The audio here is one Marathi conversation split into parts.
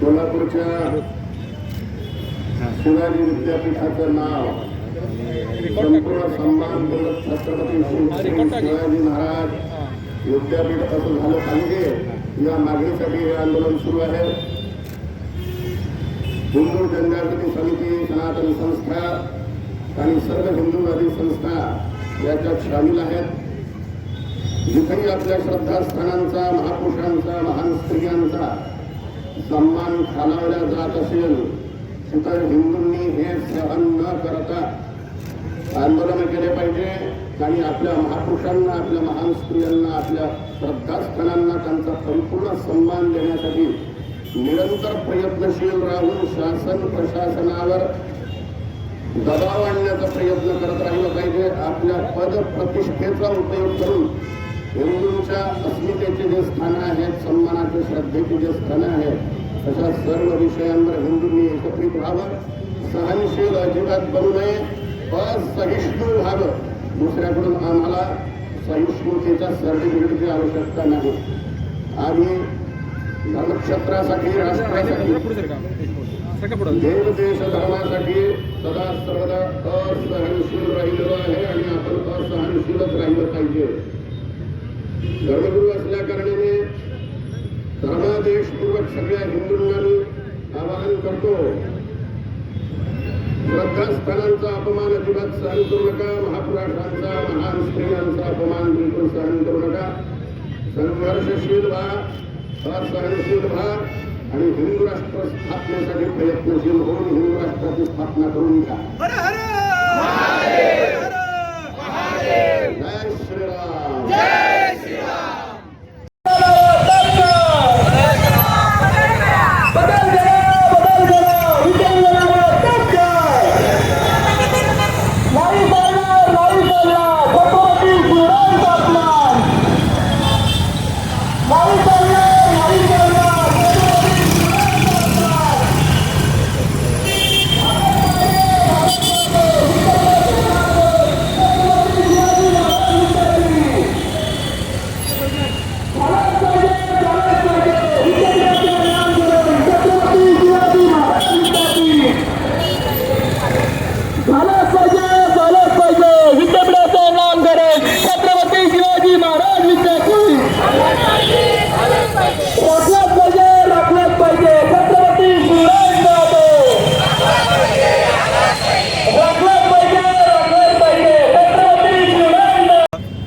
कोल्हापूरच्या शिवाजी विद्यापीठाचं नाव संपूर्ण सन्मान छत्रपती शिवाजी महाराज विद्यापीठ असं झालं पाहिजे. या मागणीसाठी हे आंदोलन सुरू आहे. हिंदू जनजागृती समिती सनातन संस्था आणि सर्व हिंदूवादी संस्था याच्यात सामील आहेत. जिथेही आपल्या श्रद्धास्थानांचा महापुरुषांचा महान स्त्रियांचा सन्मान खालावला जात असेल तर हिंदूंनी हे सहन न करता आंदोलन केले पाहिजे आणि आपल्या महापुरुषांना आपल्या महान स्त्रियांना आपल्या श्रद्धास्थानांना त्यांचा संपूर्ण सन्मान देण्यासाठी निरंतर प्रयत्नशील राहून शासन प्रशासनावर दबाव आणण्याचा प्रयत्न करत राहिलं पाहिजे. आपल्या पद प्रतिष्ठेचा उपयोग करून हिंदूंच्या अस्मितेचे जे स्थान आहेत सन्मानाचे श्रद्धेचे जे स्थान आहेत अशा सर्व विषयांवर हिंदूंनी एकत्रित व्हावं सहनशील अजिबात बनू नये असहिष्णू व्हावं. दुसऱ्याकडून आम्हाला सहिष्णुतेच्या सर्टिफिकेटची आवश्यकता नाही. आणि धर्मक्षेत्रासाठी राष्ट्रासाठी देव देश धर्मासाठी सदा सर्वदा असहनशील राहिलेलो आहे आणि आपण असहनशीलच राहिलं पाहिजे. धर्मगुरू असल्या कारणाने धर्मादेशपूर्वक सगळ्या हिंदूंना मी आवाहन करतो. श्रद्धास्थानांचा अपमान अजिबात सहन करू नका. महापुरुषांचा महान स्त्रियांचा अपमान बिलकुल सहन करू नका. संघर्षशील व्हा असहनशील व्हा आणि हिंदू राष्ट्र स्थापनेसाठी प्रयत्नशील होऊन हिंदू राष्ट्राची स्थापना करून घ्या जय श्रीराम बदल गेला बदल गेला विजय गेला टक्कर नाही चालणार नाही चालणार छत्रपती शिवरायांचा अपमान नाही चालणार नाही चालणार छत्रपती शिवरायांचा अपमान छत्रपती शिवाजी महाराजांसाठी झालंच पाहिजे झालंच पाहिजे विद्यापीठाचं नामकरण छत्रपती शिवाजी महाराज विद्यापीठ राखलंच पाहिजे राखलंच पाहिजे छत्रपती शिवरायांचा राखलंच पाहिजे राखलंच पाहिजे छत्रपती शिवरायांचा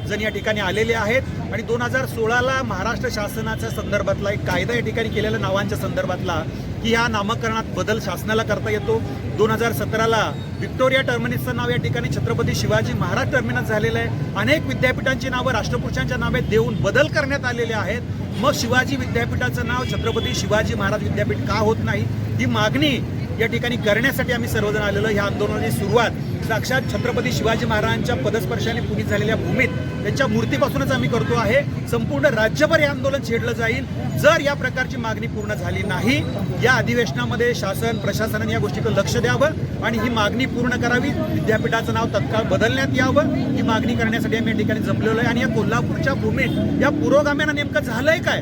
जण या ठिकाणी आलेले आहेत. आणि दोन हजार सोळाला महाराष्ट्र शासनाच्या संदर्भातला एक कायदा या ठिकाणी केलेला नावांच्या संदर्भातला की ह्या नामकरणात बदल शासनाला करता येतो. दोन हजार सतराला विक्टोरिया टर्मिनसचं नाव या ठिकाणी छत्रपती शिवाजी महाराज टर्मिनस झालेलं आहे. अनेक विद्यापीठांची नावं राष्ट्रपुरुषांच्या नावे देऊन बदल करण्यात आलेले आहेत. मग शिवाजी विद्यापीठाचं नाव छत्रपती शिवाजी महाराज विद्यापीठ का होत नाही? ही मागणी या ठिकाणी करण्यासाठी आम्ही सर्वजण आलेलो. ह्या आंदोलनाची सुरुवात साक्षात छत्रपती शिवाजी महाराजांच्या पदस्पर्शाने पुनीत झालेल्या भूमीत त्यांच्या मूर्तीपासूनच आम्ही करतो आहे. संपूर्ण राज्यभर हे आंदोलन छेडलं जाईल. जर या प्रकारची मागणी पूर्ण झाली नाही या अधिवेशनामध्ये शासन प्रशासनाने या गोष्टीकडे लक्ष द्यावं आणि ही मागणी पूर्ण करावी. विद्यापीठाचं नाव तत्काळ बदलण्यात यावं. ही मागणी करण्यासाठी आम्ही या ठिकाणी जमलेलो आहे. आणि या कोल्हापूरच्या भूमीत या पुरोगाम्यानं नेमकं झालंय काय?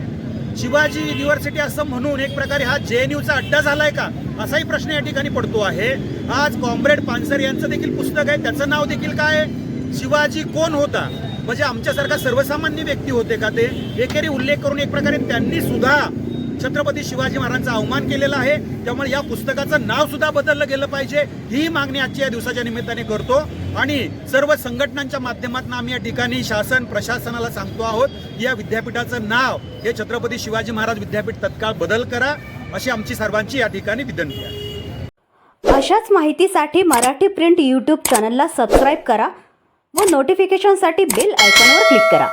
शिवाजी युनिव्हर्सिटी असं म्हणून एक प्रकारे हा जे एन यूचा अड्डा झालाय का? असाही प्रश्न या ठिकाणी पडतो आहे. आज कॉम्रेड पानसर यांचं देखील पुस्तक आहे. त्याचं नाव देखील काय शिवाजी कोण होता? म्हणजे आमच्यासारखा सर्वसामान्य व्यक्ती होते का ते? एकेरी उल्लेख करून एक प्रकारे त्यांनी सुद्धा छत्रपती शिवाजी महाराजांचा अवमान केलेला आहे. त्यामुळे या पुस्तकाचं नाव सुद्धा बदललं गेलं पाहिजे. ही मागणी आजच्या या दिवसाच्या निमित्ताने करतो. आणि सर्व संघटनांच्या माध्यमातून आम्ही या ठिकाणी शासन प्रशासनाला सांगतो आहोत या विद्यापीठाचं नाव हे छत्रपती शिवाजी महाराज विद्यापीठ तत्काळ बदल करा अशी आमची सर्वांची या ठिकाणी विनंती आहे. अशाच माहितीसाठी मराठी प्रिंट यूट्यूब चॅनलला सबस्क्राईब करा व नोटिफिकेशनसाठी बेल आयकॉनवर क्लिक करा.